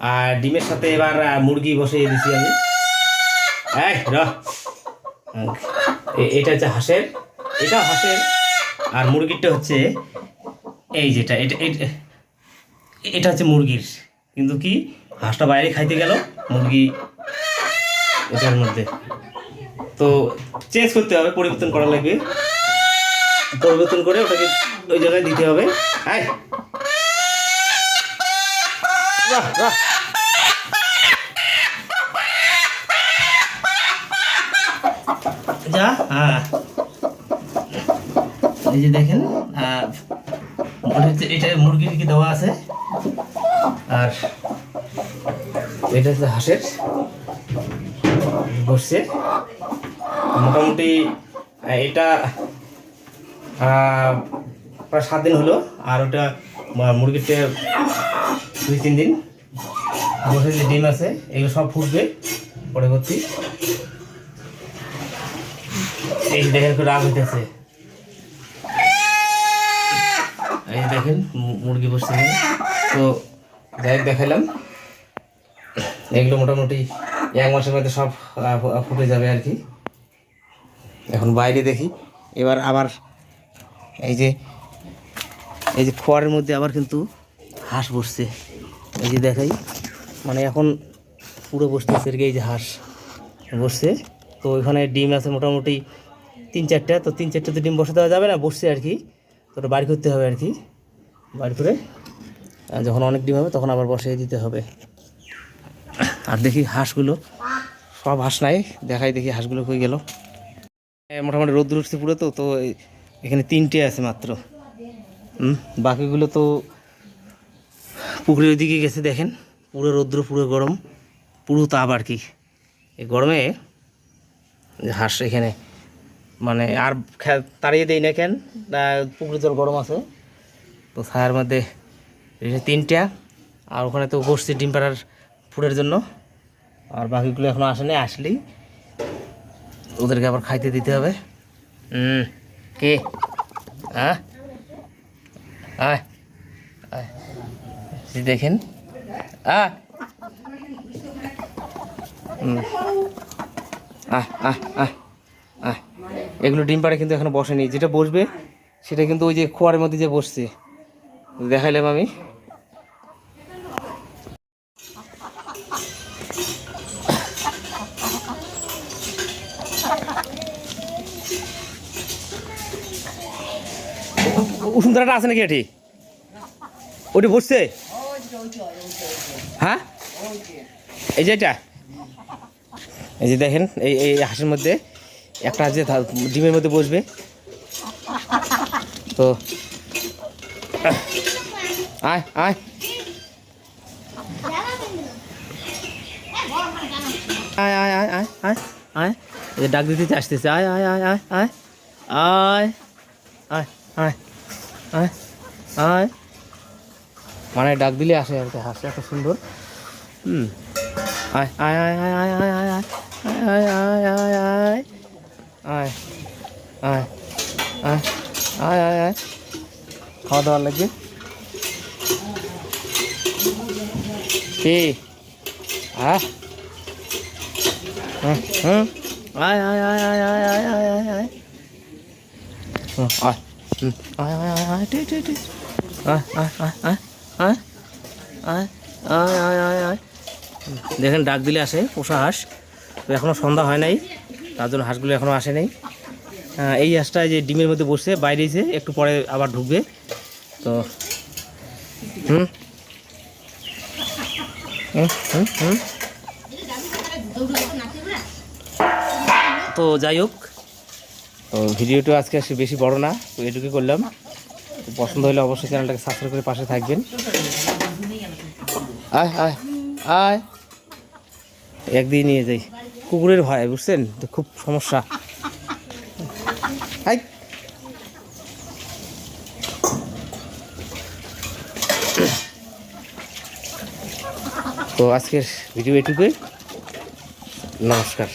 আর ডিমের সাথে এবার মুরগি বসিয়ে দিছি আমি। এটা হচ্ছে হাঁসের। এটা হাঁসের। আর মুরগিরটা হচ্ছে এই যেটা, এটা এটা- হচ্ছে মুরগির। কিন্তু কি, হাঁসটা বাইরে খাইতে গেল, মুরগি এটার মধ্যে। তো চেঞ্জ করতে হবে, পরিবর্তন করা লাগবে। পরিবর্তন করে ওটাকে ওই জায়গায় দিতে হবে। বাহ যা হ্যাঁ। এই যে দেখেন হচ্ছে এটা মুরগির কি দেওয়া আছে? আর এটা হচ্ছে হাঁসের। বসছে। মোটামুটি এটা প্রায় সাত দিন হলো আর ওটা আহ, মুরগিতে দুই তিন দিন। বসে যে ডিম আছে, এগুলো সব ফুটবে। পরবর্তী। এই দেখেন রাগ হইতেছে। এই দেখেন মুরগি বসছে। তো যাই দেখালাম এগুলো মোটামুটি এক মাসের মধ্যে সব ফুটে যাবে আর কি। এখন বাইরে দেখি। এবার আবার এই যে এই যে খোয়ারের মধ্যে আবার কিন্তু হাঁস বসছে। এই যে দেখাই। মানে এখন পুরো বসতেছে আর এই যে হাঁস বসছে। তো ওইখানে ডিম আছে মোটামুটি তিন চারটা, তো তিন চারটে তো ডিম বসে দেওয়া যাবে না, বসছে আর কি। তো ওটা বাড়ি করতে হবে আর কি, বাড়ি করে। যখন অনেক ডিম হবে তখন আবার বসিয়ে দিতে হবে। আর দেখি হাঁসগুলো, সব হাঁস নাই, দেখাই দেখি হাঁসগুলো কই গেল। মোটামুটি রোদ্দুর উঠছে পুরো তো তো এখানে তিনটে আছে মাত্র। হুম, বাকিগুলো তো পুকুরের ওইদিকে গেছে, দেখেন। পুরো রৌদ্র, পুরো গরম, পুরো তাপ আর কি। এই গরমে হাঁস এখানে মানে আর তাড়িয়ে দেই না কেন? পুকুরে জল গরম আছে। তো ছায়ার মধ্যে তিনটা, আর ওখানে তো বসছি ডিম পাড়ার ফুডের জন্য। আর বাকিগুলো এখনও আসেনি আসলেই ওদেরকে আবার খাইতে দিতে হবে। হুম কে? হ্যাঁ দেখেন। আহ আহ আহ আহ এগুলো ডিম পাড়ে কিন্তু এখনও বসেনি যেটা বসবে সেটা কিন্তু ওই যে খোয়ারের মধ্যে যে বসছে দেখাইলাম আমি উসুন্দরাটা আছে নাকি এটি ওটি বসছে হ্যাঁ এই যে এটা এই যে দেখেন এই এই হাঁসের মধ্যে একটা হাঁস যে ডিমের মধ্যে বসবে তো আয় আয় আয় আয় আয় আয় আয় আয় এই ডাক দিতে আসতেছে আয় আয় আয় আয় আয় আয় আয় আয় আয় আয় মানে ডাক দিলে আসে আর কি হাসে এত সুন্দর হুম আয় আয় আয় আয় আয় আয় আয় আয় আয় আয় আয় আয় আয় আয় আয় আয় আয় আয় আয় হুম আয় আয় আয় আয় আয় আয় আয় আয় আয় হুম, আয় হুম, আয় আয় আয় আয় টি টি টি আয় আয় আয় আয় দেখেন, ডাক দিলে আসে, পোষা হাঁস। তো এখনও সন্ধ্যা হয় নাই, তার জন্য হাঁসগুলো এখনও আসে নাই। এই হাঁসটা যে ডিমের মধ্যে বসছে, বাইরে একটু পরে আবার ঢুকবে। তো, হুম? হুম তো যাই হোক, তো ভিডিওটা আজকে বেশি বড় না, তো এটুকুই করলাম। পছন্দ হলে অবশ্যই চ্যানেলটাকে সাবস্ক্রাইব করে পাশে থাকবেন। আয় আয় আয়। একদিন নিয়ে যাই কুকুরের ভয়, বুঝছেন? তো খুব সমস্যা। আই তো আজকের ভিডিও এটুকুই। নমস্কার।